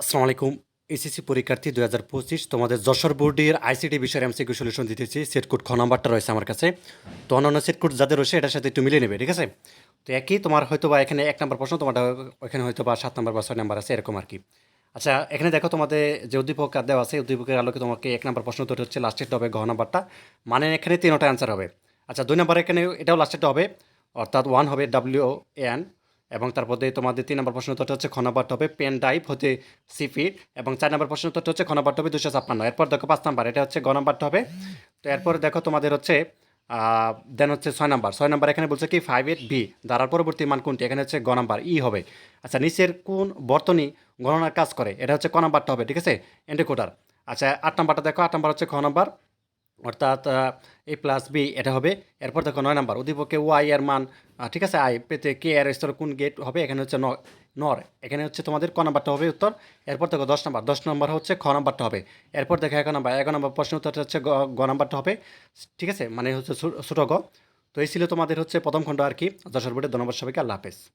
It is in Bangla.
আসসালামু আলাইকুম। এসএসসি পরীক্ষার্থী দুই হাজার পঁচিশ, তোমাদের যশোর বোর্ডের আইসিটি বিষয়ের এমসিকিউ সলিউশন দিতেছি। সেট কোড খ নাম্বারটা রয়েছে আমার কাছে। তো অন্যান্য সেট কোড যাদের রয়েছে, এটার সাথে একটু মিলিয়ে নেবে, ঠিক আছে? তো একই তোমার হয়তো বা এখানে এক নম্বর প্রশ্ন তোমার ওখানে হয়তো বা সাত নম্বর বা ছয় নম্বর আছে, এরকম আর কি। আচ্ছা এখানে দেখো তোমাদের যে উদ্দীপক দেওয়া আছে, উদ্দীপকের আলোকে তোমাকে এক নম্বর প্রশ্ন তো হচ্ছে লাস্টেরটা হবে ঘ নাম্বারটা। মানে এখানে তিনটা অ্যান্সার হবে। আচ্ছা দুই নম্বরে এখানে এটাও লাস্টেরটা হবে, অর্থাৎ ওয়ান হবে ডাব্লিউ এন এবং তারপর তোমাদের তিন নম্বর প্রশ্ন উত্তরটা হচ্ছে খ নাম্বারটা হবে পেন ড্রাইভ হতে সিফি এবং চার নম্বর প্রশ্ন উত্তরটা হচ্ছে খ নাম্বারটা হবে দুশো ছাপ্পান্ন। এরপর দেখো পাঁচ নাম্বার, এটা হচ্ছে গ নাম্বারটা হবে তো এরপর দেখো তোমাদের হচ্ছে দেন হচ্ছে ছয় নাম্বার। ছয় নাম্বার এখানে বলছে কি ফাইভ এইট বি দ্বারার পরবর্তী মান কোনটি? এখানে হচ্ছে গ নাম্বার ই হবে। আচ্ছা নিচের কোন বর্তনী গণনার কাজ করে? এটা হচ্ছে ক নাম্বারটা হবে ঠিক আছে? এন্ডেকোটার আচ্ছা আট নাম্বারটা দেখো, আট নাম্বার হচ্ছে খ নাম্বার। অর্থাৎ এ প্লাস বি এটা হবে। এরপর দেখো নয় নাম্বার, উদ্দীপকে ওয়াই এর মান ঠিক আছে? আই পেতে কে এর স্তর কোন গেট হবে? এখানে হচ্ছে নর। এখানে হচ্ছে তোমাদের ক নাম্বারটা হবে উত্তর? এরপর দেখো দশ নাম্বার, দশ নম্বর হচ্ছে খ নাম্বারটা হবে। এরপর দেখো এগারো নাম্বার, এক নম্বর প্রশ্ন উত্তরটা হচ্ছে গ নাম্বারটা হবে। ঠিক আছে? মানে হচ্ছে ছোটো গ। তো এই ছিল তোমাদের হচ্ছে প্রথম খণ্ড আর কি। যশোর বোর্ডের ধন্যবাদ সবাইকে, আল্লাহ হাফেজ।